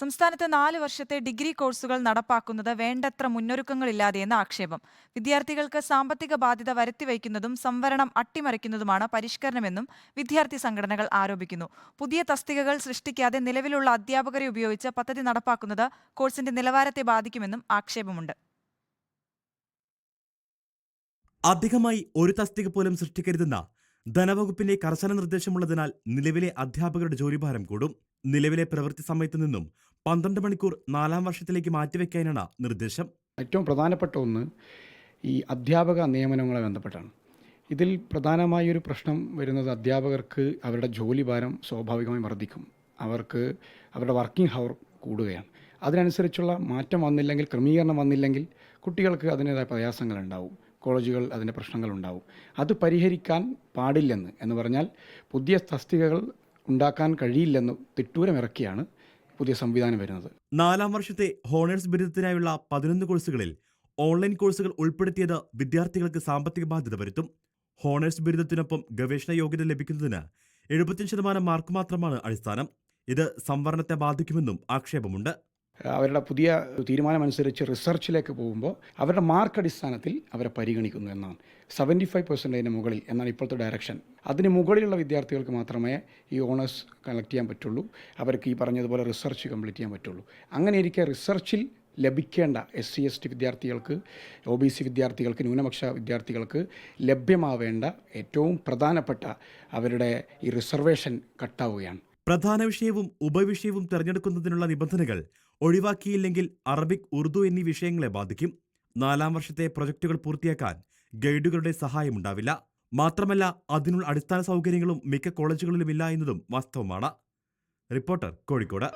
സംസ്ഥാനത്ത് നാല് വർഷത്തെ ഡിഗ്രി കോഴ്സുകൾ നടപ്പാക്കുന്നത് വേണ്ടത്ര മുന്നൊരുക്കങ്ങളില്ലാതെയെന്ന് ആക്ഷേപം. വിദ്യാർത്ഥികൾക്ക് സാമ്പത്തിക ബാധ്യത വരുത്തിവയ്ക്കുന്നതും സംവരണം അട്ടിമറിക്കുന്നതുമാണ് പരിഷ്കരണമെന്നും വിദ്യാർത്ഥി സംഘടനകൾ ആരോപിക്കുന്നു. പുതിയ തസ്തികകൾ സൃഷ്ടിക്കാതെ നിലവിലുള്ള അധ്യാപകരെ ഉപയോഗിച്ച് പദ്ധതി നടപ്പാക്കുന്നത് കോഴ്സിന്റെ നിലവാരത്തെ ബാധിക്കുമെന്നും ആക്ഷേപമുണ്ട്. അധികമായി ഒരു തസ്തിക പോലും സൃഷ്ടിക്കരുതെന്ന ധനവകുപ്പിന്റെ കർശന നിർദ്ദേശമുള്ളതിനാൽ നിലവിലെ അധ്യാപകരുടെ ജോലിഭാരം കൂടും. നിലവിലെ പ്രവൃത്തി സമയത്തു നിന്നും പന്ത്രണ്ട് മണിക്കൂർ നാലാം വർഷത്തിലേക്ക് മാറ്റിവെക്കാനാണ് നിർദ്ദേശം. ഏറ്റവും പ്രധാനപ്പെട്ട ഒന്ന് ഈ അധ്യാപക നിയമനങ്ങളെ ബന്ധപ്പെട്ടാണ്. ഇതിൽ പ്രധാനമായൊരു പ്രശ്നം വരുന്നത് അധ്യാപകർക്ക് അവരുടെ ജോലി ഭാരം സ്വാഭാവികമായി വർദ്ധിക്കും. അവർക്ക് അവരുടെ വർക്കിംഗ് ഹവർ കൂടുകയാണ്. അതിനനുസരിച്ചുള്ള മാറ്റം വന്നില്ലെങ്കിൽ ക്രമീകരണം വന്നില്ലെങ്കിൽ കുട്ടികൾക്ക് അതിന്റെതായ പ്രയാസങ്ങളുണ്ടാവും. കോളേജുകൾ അതിന്റെ പ്രശ്നങ്ങളുണ്ടാവും. അത് പരിഹരിക്കാൻ പാടില്ലെന്ന് എന്ന് പറഞ്ഞാൽ പുതിയ തസ്തികകൾ ഉണ്ടാക്കാൻ കഴിയില്ലെന്ന് തിട്ടൂരമിറക്കിയാണ് പുതിയ സംവിധാനം വരുന്നത്. നാലാം വർഷത്തെ ഹോണേഴ്സ് ബിരുദത്തിനായുള്ള പതിനൊന്ന് കോഴ്സുകളിൽ ഓൺലൈൻ കോഴ്സുകൾ ഉൾപ്പെടുത്തിയത് വിദ്യാർത്ഥികൾക്ക് സാമ്പത്തിക ബാധ്യത വരുത്തും. ഹോണേഴ്സ് ബിരുദത്തിനൊപ്പം ഗവേഷണ യോഗ്യത ലഭിക്കുന്നതിന് എഴുപത്തിയഞ്ച് ശതമാനം മാർക്ക് മാത്രമാണ് അടിസ്ഥാനം. ഇത് സംവരണത്തെ ബാധിക്കുമെന്നും ആക്ഷേപമുണ്ട്. അവരുടെ പുതിയ തീരുമാനമനുസരിച്ച് റിസർച്ചിലേക്ക് പോകുമ്പോൾ അവരുടെ മാർക്ക് അടിസ്ഥാനത്തിൽ അവരെ പരിഗണിക്കുന്നു എന്നാണ്. സെവന്റി ഫൈവ് പെർസെന്റേജിന് മുകളിൽ എന്നാണ് ഇപ്പോഴത്തെ ഡയറക്ഷൻ. അതിന് മുകളിലുള്ള വിദ്യാർത്ഥികൾക്ക് മാത്രമേ ഈ ഓണേഴ്സ് കളക്ട് ചെയ്യാൻ പറ്റുള്ളൂ. അവർക്ക് ഈ പറഞ്ഞതുപോലെ റിസർച്ച് കംപ്ലീറ്റ് ചെയ്യാൻ പറ്റുള്ളൂ. അങ്ങനെ ഇരിക്കെ റിസർച്ചിൽ ലഭിക്കേണ്ട എസ് സി എസ് ടി വിദ്യാർത്ഥികൾക്ക് ഒ ബി സി വിദ്യാർത്ഥികൾക്ക് ന്യൂനപക്ഷ വിദ്യാർത്ഥികൾക്ക് ലഭ്യമാവേണ്ട ഏറ്റവും പ്രധാനപ്പെട്ട അവരുടെ ഈ റിസർവേഷൻ കട്ടാവുകയാണ്. പ്രധാന വിഷയവും ഉപവിഷയവും തിരഞ്ഞെടുക്കുന്നതിനുള്ള നിബന്ധനകൾ ഒഴിവാക്കിയില്ലെങ്കിൽ അറബിക് ഉറുദു എന്നീ വിഷയങ്ങളെ ബാധിക്കും. നാലാം വർഷത്തെ പ്രൊജക്ടുകൾ പൂർത്തിയാക്കാൻ ഗൈഡുകളുടെ സഹായമുണ്ടാവില്ല മാത്രമല്ല അതിനുള്ള അടിസ്ഥാന സൗകര്യങ്ങളും മിക്ക കോളേജുകളിലുമില്ല എന്നതും വാസ്തവമാണ്. റിപ്പോർട്ടർ കോഴിക്കോട്.